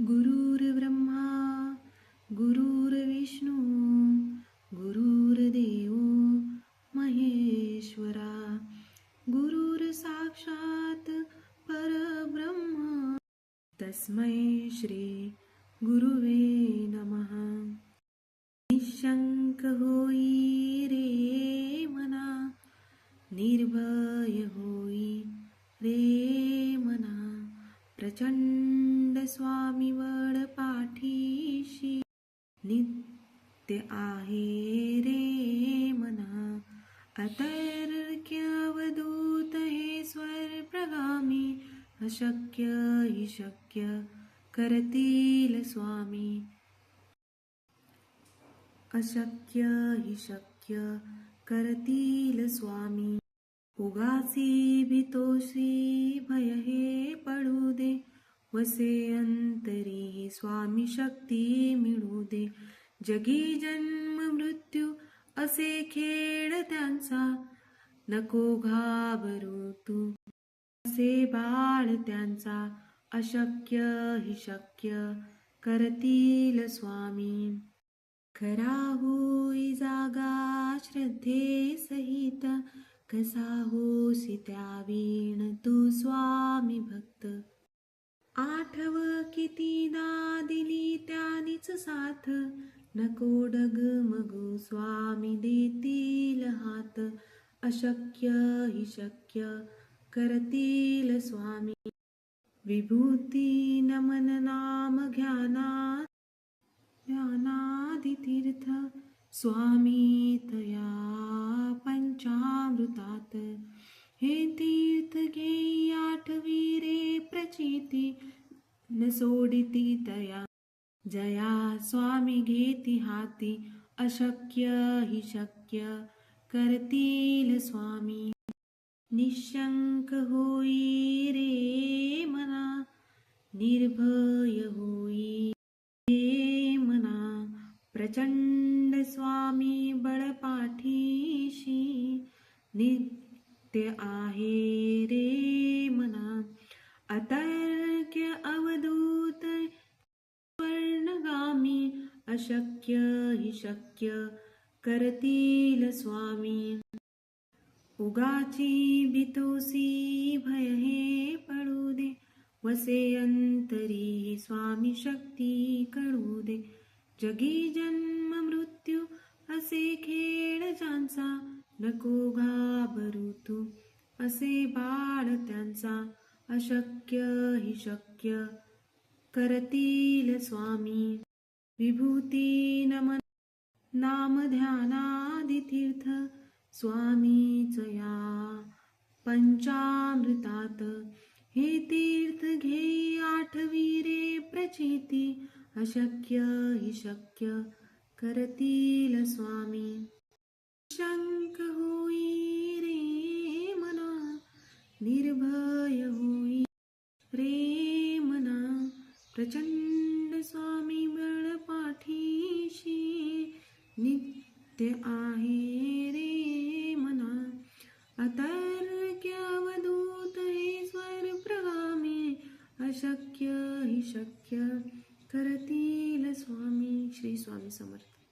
गुरुर्ब्रह्मा गुरुर्विष्णू गुरुर्देव महेश्वरा गुरुर साक्षात परब्रह्म। तस्मै श्री गुरुवे नमः। निशंक होई रे मना निर्भय होई रे मना स्वामी वडपाठी पाठीशी. नित्य आहे रे मना. अतर्क्यावधूत हे स्वर प्रगामी अशक्य हि शक्य करतील स्वामी. अशक्य हि शक्य करतील स्वामी. उगासी भीतोषी भय हे वसे अंतरी स्वामी शक्ती मिळू दे. जगी जन्म मृत्यू असे खेळ त्यांचा. नको घाबरू तू असे बाळ त्यांचा. अशक्य हि शक्य करतील स्वामी. खरा होई जागा श्रद्धे सहित कसा होसी त्या वीण तू स्वामी भक्त? आठव किती दा दिली त्यानीच साथ. नको डगमगू स्वामी देतील हात. अशक्य हि शक्य करतील स्वामी. विभूती नमन नाम ज्ञाना ज्ञानादितीर्थ स्वामी तया. न सोडिती तया जया स्वामी घेती हाती अशक्य हि शक्य करतील स्वामी. निशंक होई रे मना निर्भय होई रे मना. प्रचंड स्वामी बळपाठीशी नित्य आहे रे शक्य हि शक्य करतील स्वामी. उगाची बितोसी भय हे पडू दे. वसे अंतरी स्वामी शक्ती कळू दे. जगी जन्म मृत्यू असे खेळ ज्यांचा नको घाबरू तू. असे बाळ त्यांचा अशक्य हि शक्य करतील स्वामी. विभूती नमन नाम ध्यानादितीर्थ स्वामीच या पंचामृतात। हे तीर्थ घेई आठवी रे प्रचिती अशक्य हि शक्य करतील स्वामी। शंक होई ते आहे रे मना. अतर्क्यावधूत हे स्वर प्रगामी. अशक्य हि शक्य. करतील स्वामी श्री स्वामी समर्थ.